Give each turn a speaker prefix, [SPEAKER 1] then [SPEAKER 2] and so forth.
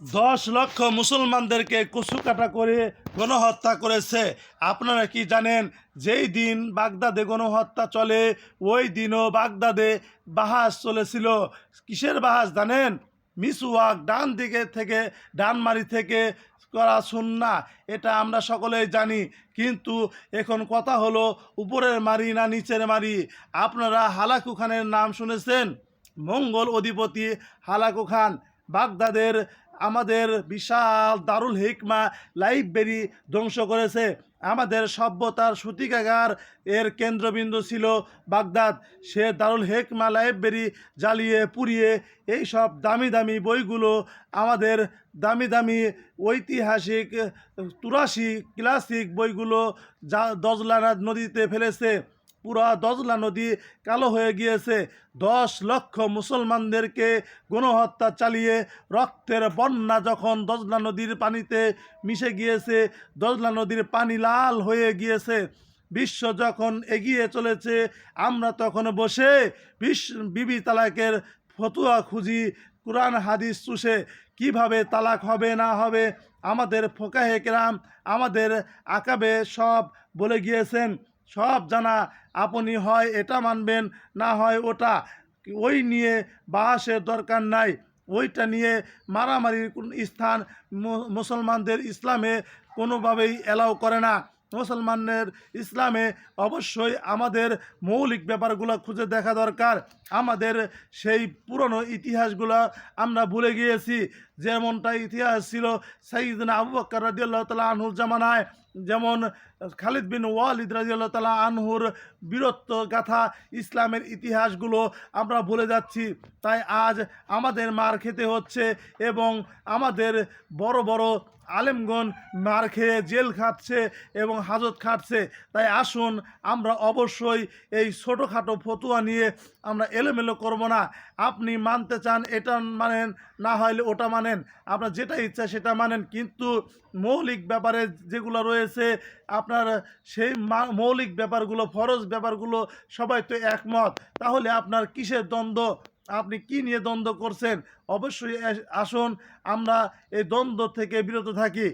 [SPEAKER 1] দশ লক্ষ মুসলমানদেরকে কুচুকাটা করে গণহত্যা করেছে। আপনারা কি জানেন, যেই দিন বাগদাদে গণহত্যা চলে, ওই দিনও বাগদাদে বাহাস চলেছিল। কিসের বাহাস জানেন? মিসওয়াক ডান দিকে থেকে, ডানমারি থেকে করা সুন্না, এটা আমরা সকলেই জানি। কিন্তু এখন কথা হলো উপরের মারি না নিচের মারি? আপনারা হালাকু খানের নাম শুনেছেন? মঙ্গল অধিপতি হালাকু খান বাগদাদের আমাদের বিশাল দারুল হিকমা লাইব্রেরি ধ্বংস করেছে। আমাদের সভ্যতার সূতিকাগার এর কেন্দ্রবিন্দু ছিল বাগদাদ। সে দারুল হেকমা লাইব্রেরি জ্বালিয়ে পুড়িয়ে এই সব দামি দামি বইগুলো আমাদের দামি দামি ঐতিহাসিক তুরাশি ক্লাসিক বইগুলো যা দজলা নদীতে ফেলেছে। পুরা দজলা নদী কালো হয়ে গিয়েছে। দশ লক্ষ মুসলমানদেরকে গণহত্যা চালিয়ে রক্তের বন্যা যখন দজলা নদীর পানিতে মিশে গিয়েছে, দজলা নদীর পানি লাল হয়ে গিয়েছে। বিশ্ব যখন এগিয়ে চলেছে, আমরা তখন বসে বিশ্ব বিবি তালাকের ফতুয়া খুঁজি, কোরআন, হাদিস চুষে, কীভাবে তালাক হবে, না হবে, আমাদের ফোকাহে কেরাম, আমাদের আকাবে সব বলে গিয়েছেন। সব জানা আপনি হয় এটা মানবেন, না হয় ওটা। ওই নিয়ে বাহাসের দরকার নাই। ওইটা নিয়ে মারামারির কোন স্থান মুসলমানদের ইসলামে কোনোভাবেই অ্যালাউ করে না। মুসলমানের ইসলামে অবশ্যই আমাদের মৌলিক ব্যাপারগুলো খুঁজে দেখা দরকার। আমাদের সেই পুরনো ইতিহাসগুলো আমরা ভুলে গিয়েছি। যেমনটা ইতিহাস ছিল সাইদিন আবু বক্কর রাজিয়াল্লাহ তালা আনহুর জামানায়, যেমন খালিদ বিন ওয়ালিদ রাজিয়াল্লাহ তালা আনহুর বীরত্ব গাথা ইসলামের ইতিহাসগুলো আমরা ভুলে যাচ্ছি। তাই আজ আমাদের মার খেতে হচ্ছে এবং আমাদের বড় বড় আলেমগণ মার খেয়ে জেল খাটছে এবং হাজত খাটছে। তাই আসুন আমরা অবশ্যই এই ছোটোখাটো ফতুয়া নিয়ে আমরা এলোমেলো করব না। আপনি মানতে চান এটা মানেন, না হলে ওটা মানেন আপনার যেটা ইচ্ছা সেটা মানেন। কিন্তু মৌলিক ব্যাপারে যেগুলো রয়েছে, আপনার সেই মৌলিক ব্যাপারগুলো, ফরজ ব্যাপারগুলো সবাই তো একমত। তাহলে আপনার কিসের দ্বন্দ্ব? আপনি কি নিয়ে দ্বন্দ্ব করছেন? অবশ্যই আসুন, আমরা এই দ্বন্দ্ব থেকে বিরত থাকি।